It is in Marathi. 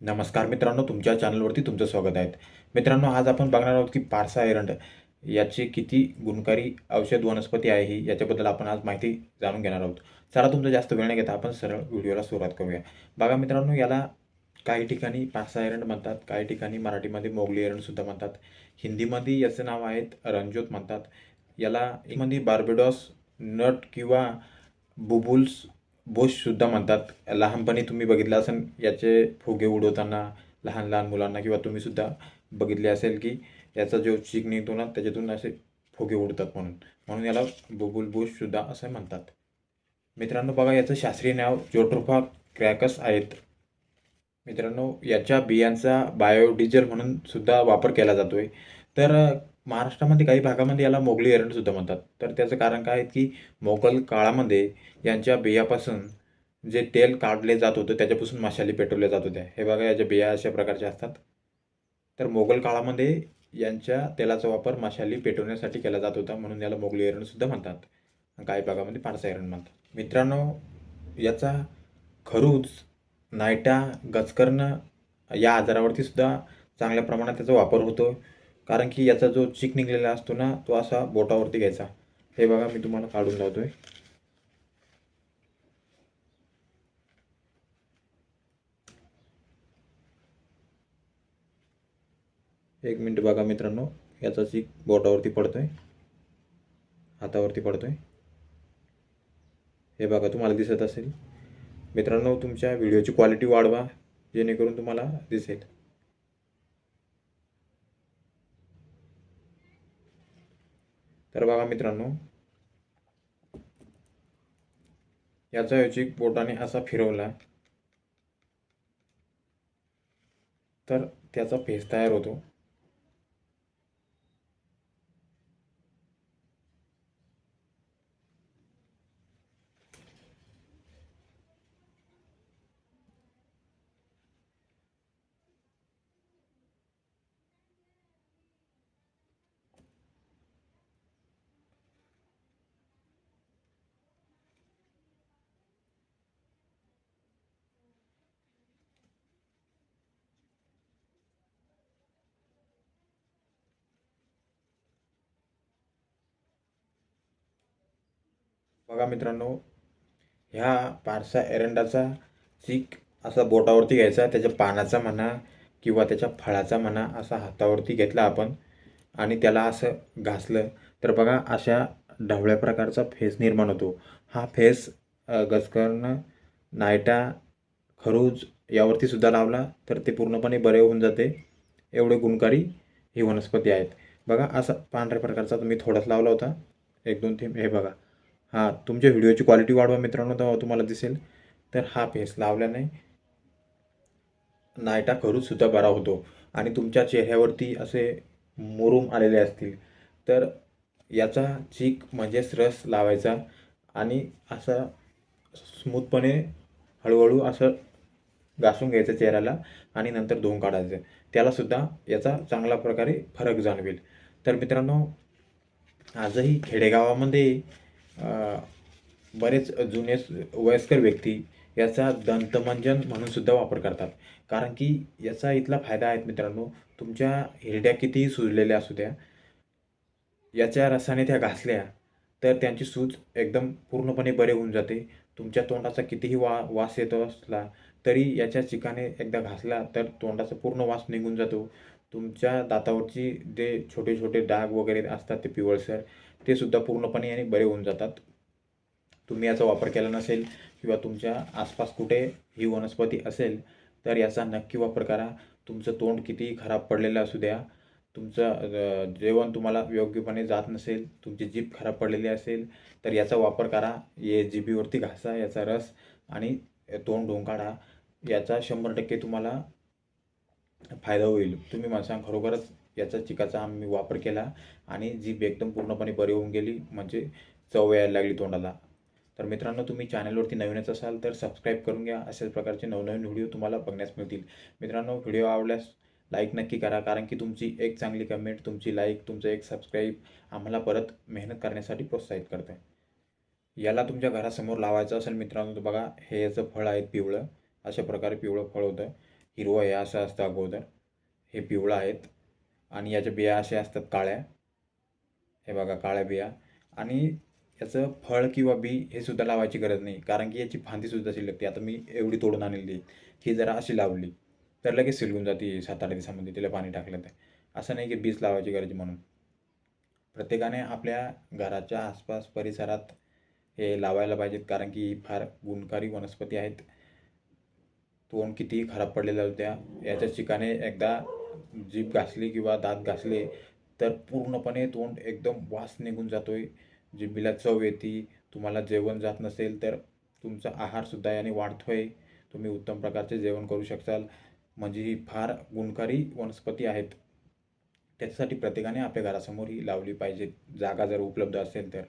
नमस्कार मित्रांनो तुमच्या चॅनलवरती तुमचं स्वागत आहे. मित्रांनो आज आपण बघणार आहोत की पारसा एरंड याची किती गुणकारी औषध वनस्पती आहे ही याच्याबद्दल आपण आज माहिती जाणून घेणार आहोत. चला तुमचा जास्त वेळ न घेता आपण सरळ व्हिडिओला सुरुवात करूया. बघा मित्रांनो याला काही ठिकाणी पारसा एरंड म्हणतात काही ठिकाणी मराठीमध्ये मोगली एरंडसुद्धा म्हणतात. हिंदीमध्ये याचं नाव आहेत रणज्योत म्हणतात. याला मध्ये म्हणजे बार्बेडॉस नट किंवा बुबुल्स सुद्धा म्हणतात लहानपणी तुम्ही बघितलं असेल याचे फुगे उडवताना लहान लहान मुलांना किंवा तुम्ही सुद्धा बघितले असेल की याचा जो चीक निघतो ना त्याच्यातून असे फुगे उडतात म्हणून. म्हणून याला बुबुल सुद्धा असं म्हणतात. मित्रांनो बघा याचं शास्त्रीय नाव जोट्रोफा क्रॅकस आहेत. मित्रांनो याच्या बियांचा बायोडिझेल म्हणून सुद्धा वापर केला जातोय. तर महाराष्ट्रामध्ये काही भागामध्ये याला मोगली एरंड सुद्धा म्हणतात. तर त्याचं कारण काय आहे की मोगल काळामध्ये यांच्या बियापासून जे तेल काढले जात होतं त्याच्यापासून माशाली पेटवल्या जात होत्या. हे बघा याच्या बिया अशा प्रकारच्या असतात. तर मोगल काळामध्ये यांच्या तेलाचा वापर मशाली पेटवण्यासाठी केला जात होता म्हणून याला मोगली एरणसुद्धा म्हणतात. काही भागामध्ये पारसा एरण म्हणतात. मित्रांनो याचा खरूज नायटा गचकर्ण या आजारावरती सुद्धा चांगल्या प्रमाणात त्याचा वापर होतो कारण की याचा जो चिक निघलेला असतो ना तो असा बोटावरती घ्यायचा. हे बघा मी तुम्हाला काढून लावतोय. एक मिनिट बघा मित्रांनो याचा चिक बोटावरती पडतोय. हातावरती पडतोय. हे बघा तुम्हाला दिसत असेल. मित्रांनो तुमच्या व्हिडिओची क्वालिटी वाढवा जेणेकरून तुम्हाला दिसेल. तर बघा मित्रांनो याचा ऐवजी बोटाने असा फिरवला. तर त्याचा फेस तयार होतो. बघा मित्रांनो ह्या पारसा एरंडाचा चीक असा बोटावरती घ्यायचा त्याच्या पानाचा म्हणा किंवा त्याच्या फळाचा म्हणा असा हातावरती घेतला आपण आणि त्याला असं घासलं. तर बघा अशा ढवळ्या प्रकारचा फेस निर्माण होतो. हा फेस गजकर्ण नायटा खरूज यावरती सुद्धा लावला तर ते पूर्णपणे बरे होऊन जाते. एवढे गुणकारी ही वनस्पती आहेत. बघा असा पांढऱ्या प्रकारचा तुम्ही थोडाच लावला होता. एक दोन थेंब हे बघा. हां तुमच्या व्हिडिओची क्वालिटी वाढवा मित्रांनो तेव्हा तुम्हाला दिसेल. तर हा पेस लावल्याने नायटा करूनसुद्धा बरा होतो. आणि तुमच्या चेहऱ्यावरती असे मुरूम आलेले असतील. तर याचा चीक म्हणजेच रस लावायचा आणि असा स्मूथपणे हळूहळू असं घासून घ्यायचं चेहऱ्याला आणि नंतर धुवून काढायचं. त्यालासुद्धा याचा चांगल्या प्रकारे फरक जाणवेल. तर मित्रांनो आजही खेडेगावामध्ये बरेच जुने वयस्कर व्यक्ती याचा दंतमंजन म्हणून सुद्धा वापर करतात. कारण की याचा इथला फायदा आहे मित्रांनो तुमच्या हिरड्या कितीही सुजलेल्या असू द्या याच्या रसाने त्या घासल्या तर त्यांची सूज एकदम पूर्णपणे बरे होऊन जाते. तुमच्या तोंडाचा कितीही वा वास येतो असला तरी याच्या चिकाने एकदा घासला तर तोंडाचा पूर्ण वास निघून जातो. तुमच्या दातावरची जे छोटे छोटे डाग वगैरे असतात ते पिवळसर ते सुद्धा पूर्णपणे याने बरे होऊन जातात. तुम्ही याचा वापर केला नसेल किंवा तुमच्या आसपास कुठे ही वनस्पती असेल तर याचा नक्की वापर करा. तुमचं तोंड किती खराब पडलेलं असू द्या. तुमचं जेवण तुम्हाला योग्यपणे जात नसेल तुमची जीभ खराब पडलेली असेल तर याचा वापर करा. ये जिभीवरती घासा याचा रस आणि तोंड धुवून याचा शंभर टक्के तुम्हाला फायदा होईल. तुम्ही मला खरोखरच याचा चिकाचा आम्ही वापर केला आणि जीभ एकदम पूर्णपणे बरी होऊन गेली म्हणजे चव यायला लागली तोंडाला. तर मित्रांनो तुम्ही चॅनलवरती नवीनच असाल तर सबस्क्राईब करून घ्या. अशाच प्रकारचे नवनवीन व्हिडिओ तुम्हाला बघण्यास मिळतील. मित्रांनो व्हिडिओ आवडल्यास लाईक नक्की करा कारण की तुमची एक चांगली कमेंट तुमची लाईक तुमचं एक सबस्क्राईब आम्हाला परत मेहनत करण्यासाठी प्रोत्साहित करतं. याला तुमच्या घरासमोर लावायचं असेल मित्रांनो तर बघा हे याचं फळ आहे पिवळं. अशा प्रकारे पिवळं फळ होतं. हिरवं आहे असं असतं अगोदर. हे पिवळं आहेत. आणि याच्या बिया अशा असतात काळ्या. हे बघा काळ्या बिया. आणि याचं फळ किंवा बी हे सुद्धा लावायची गरज नाही कारण की याची फांदीसुद्धा अशी लागते आता मी एवढी तोडून आणलेली ही जरा अशी लावली तर लगेच सिलगून जाते सात आठ दिवसामध्ये तिला पाणी टाकलं तर. असं नाही की बीज लावायची गरज आहे म्हणून. प्रत्येकाने आपल्या घराच्या आसपास परिसरात हे लावायला पाहिजेत कारण की ही फार गुणकारी वनस्पती आहेत. तोंड कितीही खराब पडलेल्या होत्या याच्या चिकाने एकदा जीभ घासली किंवा दात घासले तर पूर्णपणे तोंड एकदम वास निघून जातो आहे जिभेला चव येते तुम्हाला जेवण जात नसेल तर तुमचा आहारसुद्धा याने वाढतो आहे तुम्ही उत्तम प्रकारचे जेवण करू शकाल म्हणजे ही फार गुणकारी वनस्पती आहेत. त्याच्यासाठी प्रत्येकाने आपल्या घरासमोर ही लावली पाहिजे. जागा जर उपलब्ध असेल तर.